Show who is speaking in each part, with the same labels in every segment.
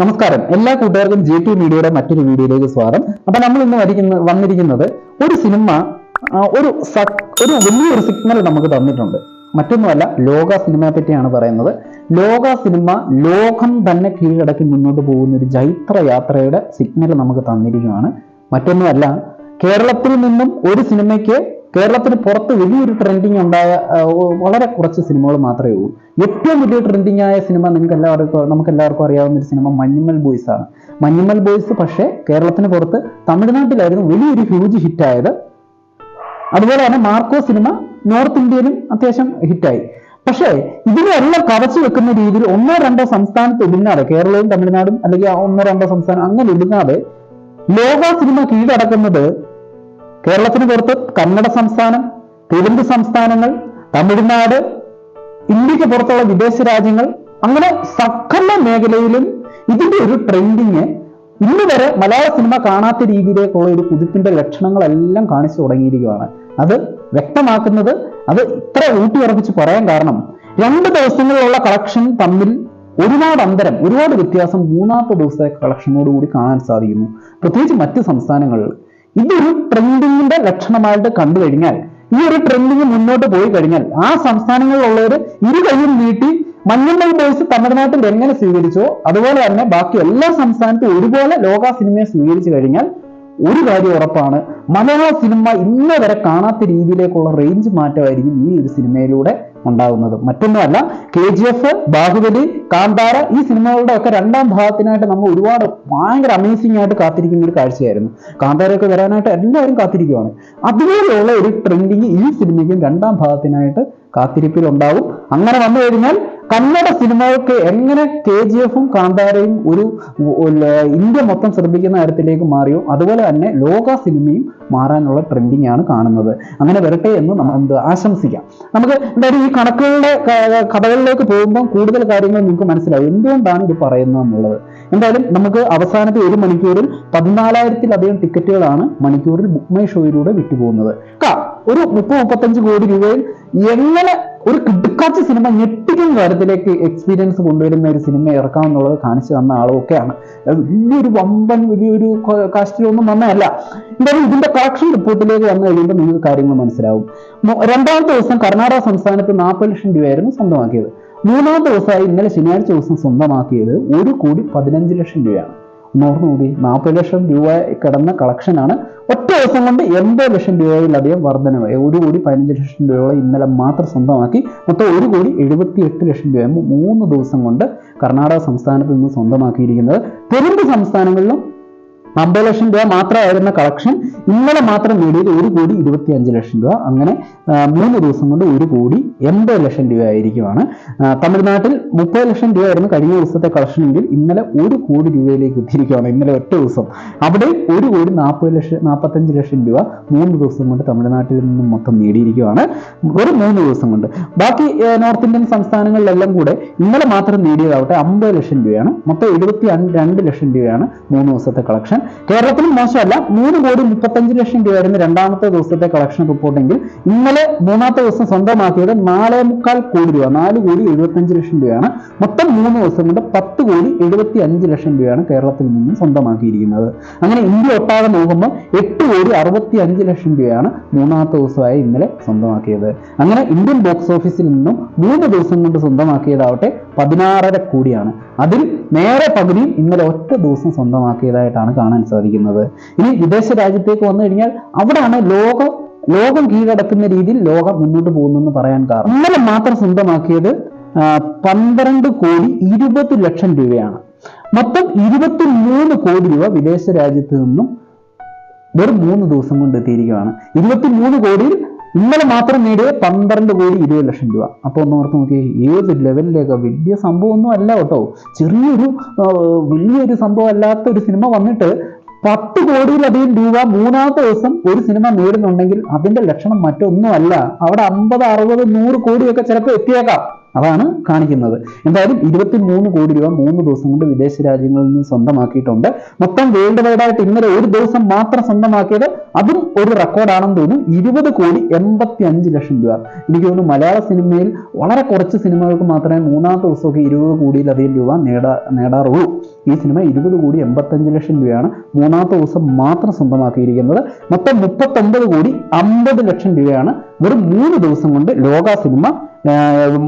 Speaker 1: നമസ്കാരം. എല്ലാ കൂട്ടുകാർക്കും ജി ടി മീഡിയയുടെ മറ്റൊരു വീഡിയോയിലേക്ക് സ്വാഗതം. അപ്പൊ നമ്മൾ ഇന്ന് വരിക്കുന്ന വന്നിരിക്കുന്നത് ഒരു സിനിമ ഒരു ഒരു വലിയൊരു സിഗ്നൽ നമുക്ക് തന്നിട്ടുണ്ട്. മറ്റൊന്നുമല്ല ലോക സിനിമയെ പറ്റിയാണ് പറയുന്നത്. ലോക സിനിമ ലോകം തന്നെ കീഴടക്കി മുന്നോട്ട് പോകുന്ന ഒരു ജൈത്ര യാത്രയുടെ സിഗ്നൽ നമുക്ക് തന്നിരിക്കുകയാണ്. മറ്റൊന്നുമല്ല കേരളത്തിൽ നിന്നും ഒരു സിനിമയ്ക്ക് കേരളത്തിന് പുറത്ത് വലിയൊരു ട്രെൻഡിങ് ഉണ്ടായ വളരെ കുറച്ച് സിനിമകൾ മാത്രമേ ഉള്ളൂ. ഏറ്റവും വലിയ ട്രെൻഡിങ് ആയ സിനിമ നിങ്ങൾക്ക് എല്ലാവർക്കും നമുക്ക് എല്ലാവർക്കും അറിയാവുന്ന ഒരു സിനിമ മഞ്ഞുമൽ ബോയ്സ് ആണ്. മഞ്ഞുമൽ ബോയ്സ് പക്ഷേ കേരളത്തിന് പുറത്ത് തമിഴ്നാട്ടിലായിരുന്നു വലിയൊരു ഹ്യൂജ് ഹിറ്റായത് അതുപോലെ തന്നെ മാർക്കോ സിനിമ നോർത്ത് ഇന്ത്യയിലും അത്യാവശ്യം ഹിറ്റായി പക്ഷേ ഇതിനെല്ലാം കവച്ചു വെക്കുന്ന രീതിയിൽ ഒന്നോ രണ്ടോ സംസ്ഥാനത്ത് ഒതുങ്ങാതെ കേരളവും തമിഴ്നാടും അല്ലെങ്കിൽ ഒന്നോ രണ്ടോ സംസ്ഥാനം അങ്ങനെ ഒതുങ്ങാതെ ലോക സിനിമ കീഴടക്കുന്നത് കേരളത്തിന് പുറത്ത് കന്നഡ സംസ്ഥാനം തെലുങ്ക് സംസ്ഥാനങ്ങൾ തമിഴ്നാട് ഇന്ത്യയ്ക്ക് പുറത്തുള്ള വിദേശ രാജ്യങ്ങൾ അങ്ങനെ സകല മേഖലയിലും ഇതിന്റെ ഒരു ട്രെൻഡിങ് ഇന്ന് വരെ മലയാള സിനിമ കാണാത്ത രീതിയിലേക്കുള്ള ഒരു കുതിപ്പിന്റെ ലക്ഷണങ്ങളെല്ലാം കാണിച്ചു തുടങ്ങിയിരിക്കുകയാണ്. അത് വ്യക്തമാക്കുന്നത് അത് ഇത്ര ഊട്ടിയുറപ്പിച്ച് പറയാൻ കാരണം രണ്ട് ദിവസങ്ങളിലുള്ള കളക്ഷൻ തമ്മിൽ ഒരുപാട് അന്തരം ഒരുപാട് വ്യത്യാസം മൂന്നാമത്തെ ദിവസത്തെ കളക്ഷനോട് കൂടി കാണാൻ സാധിക്കുന്നു. പ്രത്യേകിച്ച് മറ്റ് സംസ്ഥാനങ്ങളിൽ. ഇതൊരു ട്രെൻഡിങ്ങിന്റെ ലക്ഷണമായിട്ട് കണ്ടു കഴിഞ്ഞാൽ ഈ ഒരു ട്രെൻഡിങ് മുന്നോട്ട് പോയി കഴിഞ്ഞാൽ ആ സംസ്ഥാനങ്ങളിലുള്ളവർ ഇരു കൈയും നീട്ടി മഞ്ഞമ്മൽ ബോയ്സ് തമിഴ്നാട്ടിൽ എങ്ങനെ സ്വീകരിച്ചോ അതുപോലെ തന്നെ ബാക്കി എല്ലാ സംസ്ഥാനത്തും ഒരുപോലെ ലോക സിനിമയെ സ്വീകരിച്ചു കഴിഞ്ഞാൽ ഒരു കാര്യം ഉറപ്പാണ് മലയാള സിനിമ ഇന്നേ വരെ കാണാത്ത രീതിയിലേക്കുള്ള റേഞ്ച് മാറ്റമായിരിക്കും ഈ ഒരു സിനിമയിലൂടെ ഉണ്ടാകുന്നത്. മറ്റൊന്നുമല്ല K G F Baahubali Kantara ഈ സിനിമകളുടെ ഒക്കെ രണ്ടാം ഭാഗത്തിനായിട്ട് നമ്മൾ ഒരുപാട് ഭയങ്കര അമേസിംഗ് ആയിട്ട് കാത്തിരിക്കുന്ന ഒരു കാഴ്ചയായിരുന്നു. കാന്താരയൊക്കെ വരാനായിട്ട് എല്ലാവരും കാത്തിരിക്കുകയാണ് അതുപോലെയുള്ള ഒരു ട്രെൻഡിങ് ഈ സിനിമയ്ക്കും രണ്ടാം ഭാഗത്തിനായിട്ട് കാത്തിരിപ്പിൽ ഉണ്ടാവും അങ്ങനെ വന്നു കഴിഞ്ഞാൽ കന്നഡ സിനിമകൾക്ക് എങ്ങനെ കെ ജി എഫും കാന്താരയും ഒരു ഇന്ത്യ മൊത്തം ശ്രദ്ധിക്കുന്ന തരത്തിലേക്ക് മാറിയോ? അതുപോലെ തന്നെ ലോക സിനിമയും മാറാനുള്ള ട്രെൻഡിങ് ആണ് കാണുന്നത്. അങ്ങനെ വരട്ടെ എന്ന് നമ്മൾ ആശംസിക്കാം. നമുക്ക് എന്തായാലും ഈ കണക്കുകളുടെ കഥകളിലേക്ക് പോകുമ്പോൾ കൂടുതൽ കാര്യങ്ങൾ നിങ്ങൾക്ക് മനസ്സിലാവും. എന്തുകൊണ്ടാണ് ഇത് പറയുന്നത് എന്നുള്ളത്? എന്തായാലും നമുക്ക് അവസാനത്തെ ഒരു മണിക്കൂറിൽ പതിനാലായിരത്തിലധികം ടിക്കറ്റുകളാണ് മണിക്കൂറിൽ ബുക്ക് മൈ ഷോയിലൂടെ വിറ്റുപോകുന്നത് ഒരു മുപ്പത് മുപ്പത്തഞ്ച് കോടി രൂപയിൽ എങ്ങനെ ഒരു കിടുക്കാച്ച സിനിമ ഞെട്ടിക്കുന്ന കാര്യത്തിലേക്ക് എക്സ്പീരിയൻസ് കൊണ്ടുവരുന്ന ഒരു സിനിമ ഇറക്കാം എന്നുള്ളത് കാണിച്ചു തന്ന ആളൊക്കെയാണ് വലിയൊരു വമ്പൻ വലിയൊരു കാസ്റ്റിലൊന്നും വന്നതല്ല എന്തായാലും ഇതിന്റെ കളക്ഷൻ റിപ്പോർട്ടിലേക്ക് വന്നു കഴിയുമ്പോൾ നിങ്ങൾക്ക് കാര്യങ്ങൾ മനസ്സിലാവും. രണ്ടാമത്തെ ദിവസം കർണാടക സംസ്ഥാനത്ത് നാൽപ്പത് ലക്ഷം രൂപയായിരുന്നു സ്വന്തമാക്കിയത്. മൂന്നാമത്തെ ദിവസമായി ഇന്നലെ ശനിയാഴ്ച ദിവസം സ്വന്തമാക്കിയത് ഒരു കോടി പതിനഞ്ച് ലക്ഷം രൂപയാണ്. നോക്കി നാൽപ്പത് ലക്ഷം രൂപ കിടന്ന കളക്ഷനാണ് ഒറ്റ ദിവസം കൊണ്ട് എൺപത് ലക്ഷം രൂപയിലധികം വർധനവ്. ഒരു കോടി പതിനഞ്ച് ലക്ഷം രൂപയോളം ഇന്നലെ മാത്രം സ്വന്തമാക്കി. മൊത്തം ഒരു കോടി എഴുപത്തി എട്ട് ലക്ഷം രൂപ മൂന്ന് ദിവസം കൊണ്ട് കർണാടക സംസ്ഥാനത്ത് നിന്ന് സ്വന്തമാക്കിയിരിക്കുന്നത്. തെലുങ്ക് സംസ്ഥാനങ്ങളിലും അമ്പത് ലക്ഷം രൂപ മാത്രമായിരുന്ന കളക്ഷൻ ഇന്നലെ മാത്രം നേടിയത് ഒരു കോടി ഇരുപത്തി അഞ്ച് ലക്ഷം രൂപ. അങ്ങനെ മൂന്ന് ദിവസം കൊണ്ട് ഒരു കോടി എൺപത് ലക്ഷം രൂപ ആയിരിക്കുമാണ് തമിഴ്നാട്ടിൽ മുപ്പത് ലക്ഷം രൂപയായിരുന്നു കഴിഞ്ഞ ദിവസത്തെ കളക്ഷൻ എങ്കിൽ ഇന്നലെ ഒരു കോടി രൂപയിലേക്ക് എത്തിയിരിക്കുകയാണ് ഇന്നലെ ഒറ്റ ദിവസം. അവിടെ ഒരു കോടി നാൽപ്പത് ലക്ഷം നാൽപ്പത്തഞ്ച് ലക്ഷം രൂപ മൂന്ന് ദിവസം കൊണ്ട് തമിഴ്നാട്ടിൽ നിന്നും മൊത്തം നേടിയിരിക്കുകയാണ് ഒരു മൂന്ന് ദിവസം കൊണ്ട്. ബാക്കി നോർത്ത് ഇന്ത്യൻ സംസ്ഥാനങ്ങളിലെല്ലാം കൂടെ ഇന്നലെ മാത്രം നേടിയതാവട്ടെ അമ്പത് ലക്ഷം രൂപയാണ്. മൊത്തം എഴുപത്തി രണ്ട് ലക്ഷം രൂപയാണ് മൂന്ന് ദിവസത്തെ കളക്ഷൻ കേരളത്തിലും മോശമല്ല. മൂന്ന് കോടി മുപ്പത്തഞ്ച് ലക്ഷം രൂപയായിരുന്നു രണ്ടാമത്തെ ദിവസത്തെ കളക്ഷൻ റിപ്പോർട്ടെങ്കിൽ ഇന്നലെ മൂന്നാമത്തെ ദിവസം സ്വന്തമാക്കിയത് നാലേ മുക്കാൽ കോടി രൂപ. നാല് കോടി എഴുപത്തഞ്ച് ലക്ഷം രൂപയാണ്. മൊത്തം മൂന്ന് ദിവസം കൊണ്ട് പത്ത് കോടി എഴുപത്തി അഞ്ച് ലക്ഷം രൂപയാണ് കേരളത്തിൽ നിന്നും സ്വന്തമാക്കിയിരിക്കുന്നത്. അങ്ങനെ ഇന്ത്യ ഒട്ടാകെ നോക്കുമ്പോൾ എട്ട് കോടി അറുപത്തി അഞ്ച് ലക്ഷം രൂപയാണ് മൂന്നാമത്തെ ദിവസമായി ഇന്നലെ സ്വന്തമാക്കിയത്. അങ്ങനെ ഇന്ത്യൻ ബോക്സ് ഓഫീസിൽ നിന്നും മൂന്ന് ദിവസം കൊണ്ട് സ്വന്തമാക്കിയതാവട്ടെ പതിനാറര കോടിയാണ്. അതിൽ നേരെ പകുതിയും ഇന്നലെ ഒറ്റ ദിവസം സ്വന്തമാക്കിയതായിട്ടാണ് കാണാൻ സാധിക്കുന്നത്. ഇനി വിദേശ രാജ്യത്തേക്ക് വന്നു കഴിഞ്ഞാൽ അവിടെയാണ് ലോകം ലോകം കീഴടക്കുന്ന രീതിയിൽ ലോകം മുന്നോട്ട് പോകുന്നെന്ന് പറയാൻ കാരണം. ഇന്നലെ മാത്രം സ്വന്തമാക്കിയത് പന്ത്രണ്ട് കോടി ഇരുപത് ലക്ഷം രൂപയാണ്. മൊത്തം ഇരുപത്തി മൂന്ന് കോടി രൂപ വിദേശ രാജ്യത്ത് നിന്നും വെറും മൂന്ന് ദിവസം കൊണ്ട് എത്തിയിരിക്കുകയാണ്. ഇരുപത്തി മൂന്ന് കോടിയിൽ ഇന്നലെ മാത്രം നേടിയത് പന്ത്രണ്ട് കോടി ഇരുപത് ലക്ഷം രൂപ. അപ്പോൾ ഒന്ന് ഓർത്ത് നോക്കി ഏത് ലെവലിലേക്ക്? വലിയ സംഭവമൊന്നും അല്ല കേട്ടോ. ചെറിയൊരു വലിയൊരു സംഭവം അല്ലാത്ത ഒരു സിനിമ വന്നിട്ട് പത്ത് കോടിയിലധികം രൂപ മൂന്നാമത്തെ ദിവസം ഒരു സിനിമ നേടുന്നുണ്ടെങ്കിൽ അതിന്റെ ലക്ഷണം മറ്റൊന്നുമല്ല. അവിടെ അമ്പത് അറുപത് നൂറ് കോടിയൊക്കെ ചിലപ്പോൾ എത്തിയേക്കാം. അതാണ് കാണിക്കുന്നത്. എന്തായാലും ഇരുപത്തി മൂന്ന് കോടി രൂപ മൂന്ന് ദിവസം കൊണ്ട് വിദേശ രാജ്യങ്ങളിൽ നിന്ന് സ്വന്തമാക്കിയിട്ടുണ്ട്. മൊത്തം വേൾഡ് വൈഡായിട്ട് ഇന്നലെ ഒരു ദിവസം മാത്രം സ്വന്തമാക്കിയത് അതും ഒരു റെക്കോർഡാണെന്ന് തോന്നുന്നു. ഇരുപത് കോടി എൺപത്തി അഞ്ച് ലക്ഷം രൂപ. എനിക്ക് തോന്നുന്നു മലയാള സിനിമയിൽ വളരെ കുറച്ച് സിനിമകൾക്ക് മാത്രമേ മൂന്നാമത്തെ ദിവസമൊക്കെ ഇരുപത് കോടിയിലധികം രൂപ നേടാ നേടാറുള്ളൂ. ഈ സിനിമ ഇരുപത് കോടി എൺപത്തഞ്ച് ലക്ഷം രൂപയാണ് മൂന്നാമത്തെ ദിവസം മാത്രം സ്വന്തമാക്കിയിരിക്കുന്നത്. മൊത്തം മുപ്പത്തൊമ്പത് കോടി അമ്പത് ലക്ഷം രൂപയാണ് വെറും മൂന്ന് ദിവസം കൊണ്ട് ലോക സിനിമ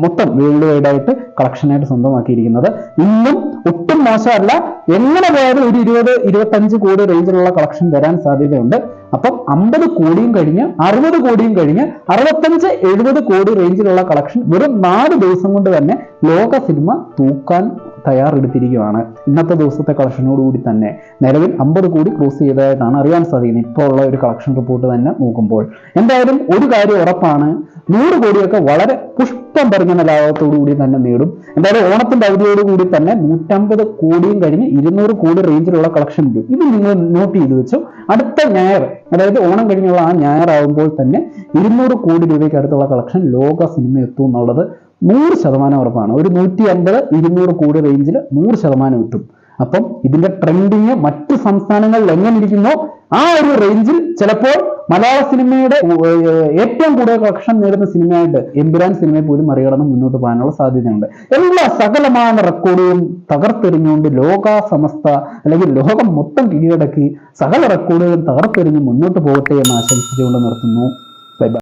Speaker 1: മൊത്തം വേൾഡ് വൈഡ് ആയിട്ട് കളക്ഷനായിട്ട് സ്വന്തമാക്കിയിരിക്കുന്നത്. ഇന്നും ഒട്ടും മോശമല്ല. എങ്ങനെ പോയാലും ഒരു ഇരുപത് ഇരുപത്തഞ്ച് കോടി റേഞ്ചിലുള്ള കളക്ഷൻ വരാൻ സാധ്യതയുണ്ട്. അപ്പം അമ്പത് കോടിയും കഴിഞ്ഞ് അറുപത് കോടിയും കഴിഞ്ഞ് അറുപത്തഞ്ച് എഴുപത് കോടി റേഞ്ചിലുള്ള കളക്ഷൻ വെറും നാല് ദിവസം കൊണ്ട് തന്നെ ലോക സിനിമ തൂക്കാൻ തയ്യാറെടുത്തിരിക്കുകയാണ്. ഇന്നത്തെ ദിവസത്തെ കളക്ഷനോടുകൂടി തന്നെ നിലവിൽ അമ്പത് കോടി ക്രോസ് ചെയ്തതായിട്ടാണ് അറിയാൻ സാധിക്കുന്നത്. ഇപ്പോൾ ഉള്ള ഒരു കളക്ഷൻ റിപ്പോർട്ട് തന്നെ നോക്കുമ്പോൾ. എന്തായാലും ഒരു കാര്യം ഉറപ്പാണ്. നൂറ് കോടിയൊക്കെ വളരെ പുഷ്പം പറഞ്ഞ ലാഭത്തോടുകൂടി തന്നെ നേടും. എന്തായാലും ഓണത്തിന്റെ അവധിയോടുകൂടി തന്നെ നൂറ്റമ്പത് കോടിയും കഴിഞ്ഞ് ഇരുന്നൂറ് കോടി റേഞ്ചിലുള്ള കളക്ഷൻ ഉണ്ട് ഇത് നിങ്ങൾ നോട്ട് ചെയ്ത് വെച്ചു. അടുത്ത ഞായർ അതായത് ഓണം കഴിഞ്ഞുള്ള ആ ഞായറാകുമ്പോൾ തന്നെ ഇരുന്നൂറ് കോടി രൂപയ്ക്ക് അടുത്തുള്ള കളക്ഷൻ ലോക സിനിമ എത്തും എന്നുള്ളത് നൂറ് ശതമാനം ഉറപ്പാണ്. ഒരു നൂറ്റി അൻപത് ഇരുന്നൂറ് കോടി റേഞ്ചിൽ നൂറ് ശതമാനം കിട്ടും. അപ്പം ഇതിന്റെ ട്രെൻഡിങ് മറ്റ് സംസ്ഥാനങ്ങളിൽ എങ്ങനെ ഇരിക്കുന്നോ ആ ഒരു റേഞ്ചിൽ ചിലപ്പോൾ മലയാള സിനിമയുടെ ഏറ്റവും കൂടുതൽ കളക്ഷൻ നേടുന്ന സിനിമയായിട്ട് എമ്പുരാൻ സിനിമയെ പോലും മറികടന്ന് മുന്നോട്ട് പോകാനുള്ള സാധ്യതയുണ്ട്. എല്ലാ സകലമായ റെക്കോർഡുകളും തകർത്തെറിഞ്ഞുകൊണ്ട് ലോക സമസ്ത അല്ലെങ്കിൽ ലോകം മൊത്തം കീഴടക്കി സകല റെക്കോർഡുകളും തകർത്തെറിഞ്ഞ് മുന്നോട്ട് പോകട്ടെ എന്ന് ആശംസിച്ചുകൊണ്ട് നിർത്തുന്നു.